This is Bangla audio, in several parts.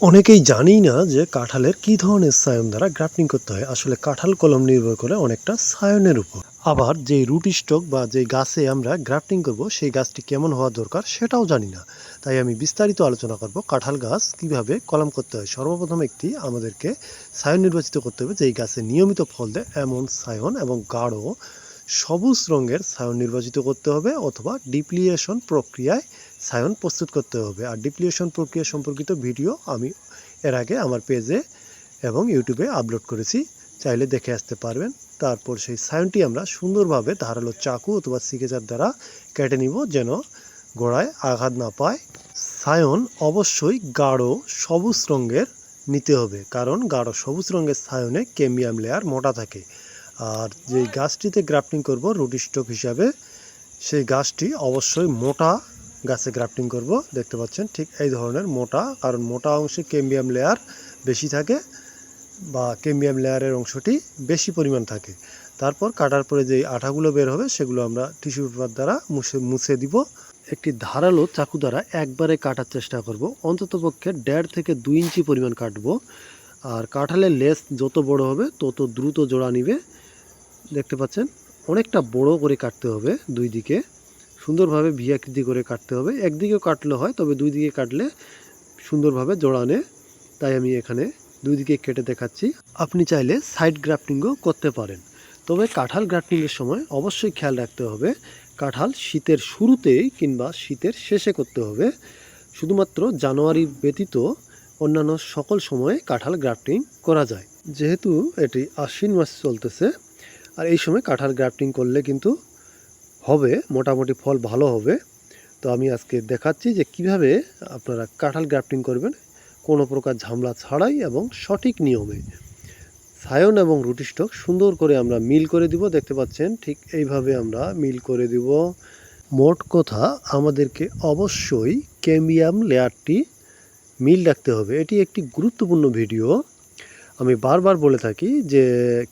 অনেকেই জানেই না যে কাঁঠালের কী ধরনের সায়ন দ্বারা গ্রাফটিং করতে হয়। আসলে কাঁঠাল কলম নির্ভর করে অনেকটা সায়নের উপর। আবার যে রুট স্টক বা যে গাছে আমরা গ্রাফটিং করব, সেই গাছটি কেমন হওয়া দরকার সেটাও জানি না। তাই আমি বিস্তারিত আলোচনা করব কাঁঠাল গাছ কীভাবে কলম করতে হয়। সর্বপ্রথম একটি আমাদেরকে সায়ন নির্বাচিত করতে হবে যেই গাছে নিয়মিত ফল দেয়, এমন সায়ন এবং গাঢ় সবুজ রঙের সায়ন নির্বাচিত করতে হবে অথবা ডিপ্লিয়েশন প্রক্রিয়ায় সায়ন প্রস্তুত করতে হবে। আর ডিপ্লিয়েশন প্রক্রিয়া সম্পর্কিত ভিডিও আমি এর আগে আমার পেজে এবং ইউটিউবে আপলোড করেছি। চাইলে দেখে আসতে পারবেন। তারপর সেই সায়নটি আমরা সুন্দরভাবে ধারালো চাকু অথবা সিকেচার দ্বারা কেটে নিব যেন গোড়ায় আঘাত না পায়। সায়ন অবশ্যই গাঢ় সবুজ রঙের নিতে হবে। কারণ গাঢ় সবুজ রঙের সায়নে কেমিয়াম লেয়ার মোটা থাকে। আর যে গাছটিতে গ্রাফটিং করব রুটি স্টক হিসাবে, সেই গাছটি অবশ্যই মোটা গাছে গ্রাফটিং করব। দেখতে পাচ্ছেন ঠিক এই ধরনের মোটা, কারণ মোটা অংশে কেম্বিয়াম লেয়ার বেশি থাকে বা কেম্বিয়াম লেয়ারের অংশটি বেশি পরিমাণ থাকে। তারপর কাটার পরে যে আঠাগুলো বের হবে সেগুলো আমরা টিস্যু পেপার দ্বারা মুছে মুছে দিব। একটি ধারালো চাকু দ্বারা একবারে কাটার চেষ্টা করব। অন্ততপক্ষে দেড় থেকে দুই ইঞ্চি পরিমাণ কাটবো। আর কাঁঠালের লেস যত বড় হবে তত দ্রুত জোড়া নিবে। দেখতে পাচ্ছেন, অনেকটা বড় করে কাটতে হবে দুই দিকে। সুন্দরভাবে ভি আকৃতি করে কাটতে হবে। একদিকেও কাটলে হয়, তবে দুই দিকে কাটলে সুন্দরভাবে জোড়ানে। তাই আমি এখানে দুই দিকে কেটে দেখাচ্ছি। আপনি চাইলে সাইড গ্রাফটিংও করতে পারেন। তবে কাঁঠাল গ্রাফটিংয়ের সময় অবশ্যই খেয়াল রাখতে হবে। কাঁঠাল শীতের শুরুতেই কিংবা শীতের শেষে করতে হবে। শুধুমাত্র জানুয়ারি ব্যতীত অন্যান্য সকল সময়ে কাঁঠাল গ্রাফটিং করা যায়। যেহেতু এটি আশ্বিন মাস চলতেছে, আর এই সময় কাঁঠাল গ্রাফটিং করলে কিন্তু হবে, মোটামুটি ফল ভালো হবে। তো আমি আজকে দেখাচ্ছি যে কীভাবে আপনারা কাঁঠাল গ্রাফটিং করবেন কোনো প্রকার ঝামেলা ছাড়াই এবং সঠিক নিয়মে। সায়ন এবং রুটি স্টক সুন্দর করে আমরা মিল করে দিব, দেখতে পাচ্ছেন ঠিক এইভাবে আমরা মিল করে দিব। মোট কথা আমাদেরকে অবশ্যই ক্যাম্বিয়াম লেয়ারটি মিল রাখতে হবে। এটি একটি গুরুত্বপূর্ণ ভিডিও। আমি বারবার বলে থাকি যে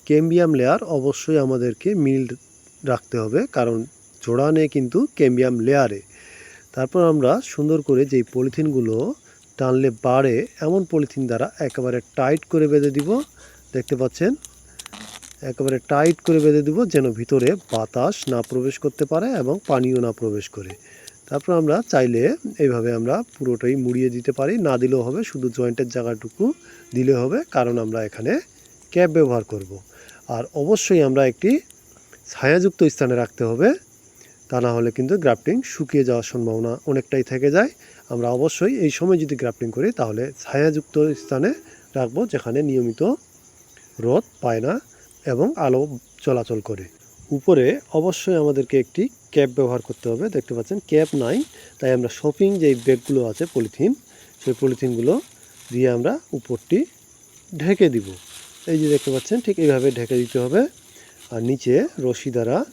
ক্যাম্বিয়াম লেয়ার অবশ্যই আমাদেরকে মিল রাখতে হবে, কারণ জোড়ানে কিন্তু ক্যাম্বিয়াম লেয়ারে। তারপর আমরা সুন্দর করে যেই পলিথিনগুলো টানলে বাড়ে, এমন পলিথিন দ্বারা একেবারে টাইট করে বেঁধে দিব। দেখতে পাচ্ছেন? একেবারে টাইট করে বেঁধে দিব যেন ভিতরে বাতাস না প্রবেশ করতে পারে এবং পানিও না প্রবেশ করে। তারপর আমরা চাইলে এইভাবে আমরা পুরোটাই মুড়িয়ে দিতে পারি। না দিলেও হবে, শুধু জয়েন্টের জায়গাটুকু দিলে হবে, কারণ আমরা এখানে ক্যাপ ব্যবহার করব। আর অবশ্যই আমরা একটি ছায়াযুক্ত স্থানে রাখতে হবে। তা না হলে কিন্তু গ্রাফটিং শুকিয়ে যাওয়ার সম্ভাবনা অনেকটাই থেকে যায়। আমরা অবশ্যই এই সময় যদি গ্রাফটিং করি, তাহলে ছায়াযুক্ত স্থানে রাখব যেখানে নিয়মিত রোদ পায় না এবং আলো চলাচল করে। উপরে অবশ্যই আমাদেরকে একটি ক্যাপ ব্যবহার করতে হবে। দেখতে পাচ্ছেন, ক্যাপ নাই। তাই আমরা শপিং যে ব্যাগগুলো আছে, পলিথিন, সেই পলিথিনগুলো দিয়ে আমরা উপরটি ঢেকে দিব। এই যে দেখতে পাচ্ছেন, ঠিক এইভাবে ঢেকে দিতে হবে। আর নিচে রশি দ্বারা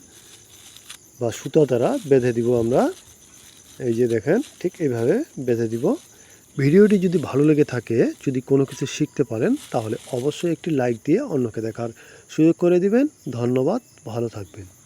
বা সুতা দ্বারা বেঁধে দিব আমরা। এই যে দেখেন, ঠিক এইভাবে বেঁধে দিব। ভিডিওটি যদি ভালো লেগে থাকে, যদি কোনো কিছু শিখতে পারেন, তাহলে অবশ্যই একটি লাইক দিয়ে অন্যকে দেখার সুযোগ করে দিবেন। ধন্যবাদ, ভালো থাকবেন।